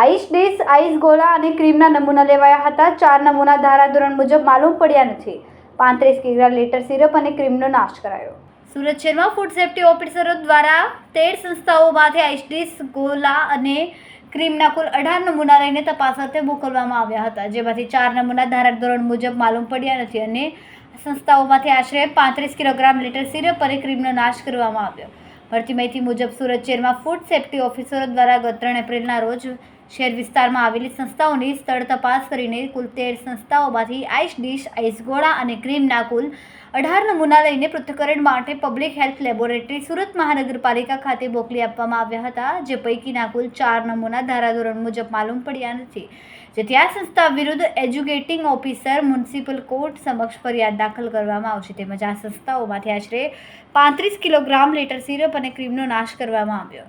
Ice dish ice ગોળા અને ક્રીમના નમૂના લેવાયા હતા. ચાર નમૂના ધારાધોરણ મુજબ માલુમ પડ્યા નથી. પાંત્રીસ કિગ્રા લીટર સિરપ અને ક્રીમનો નાશ કરાયો. સુરત શહેરમાં ફૂડ સેફ્ટી ઓફિસરો દ્વારા તેર સંસ્થાઓમાંથી આઈસ ડીશ ગોલા અને ક્રીમના કુલ અઢાર નમૂના લઈને તપાસ અર્થે મોકલવામાં આવ્યા હતા. જેમાંથી ચાર નમૂના ધારાધોરણ મુજબ માલુમ પડ્યા નથી અને સંસ્થાઓમાંથી આશરે પાંત્રીસ કિલોગ્રામ લીટર સિરપ અને ક્રીમનો નાશ કરવામાં આવ્યો. ભરતી માહિતી મુજબ સુરત શહેરમાં ફૂડ સેફ્ટી ઓફિસરો દ્વારા ગત ત્રણ એપ્રિલના રોજ શહેર વિસ્તારમાં આવેલી સંસ્થાઓની સ્થળ તપાસ કરીને કુલ તેર સંસ્થાઓમાંથી આઈસ ડીશ, આઈસ ગોળા અને ક્રીમના કુલ અઢાર નમૂના લઈને પૃથ્થકરણ માટે પબ્લિક હેલ્થ લેબોરેટરી સુરત મહાનગરપાલિકા ખાતે મોકલી આપવામાં આવ્યા હતા, જે પૈકીના કુલ ચાર નમૂના ધારાધોરણ મુજબ માલુમ પડ્યા નથી. જેથી આ સંસ્થા વિરુદ્ધ એજ્યુકેટિંગ ઓફિસર મ્યુનિસિપલ કોર્ટ સમક્ષ ફરિયાદ દાખલ કરવામાં આવશે. તેમજ આ સંસ્થાઓમાંથી આશરે પાંત્રીસ કિલોગ્રામ લીટર સિરપ અને ક્રીમનો નાશ કરવામાં આવ્યો.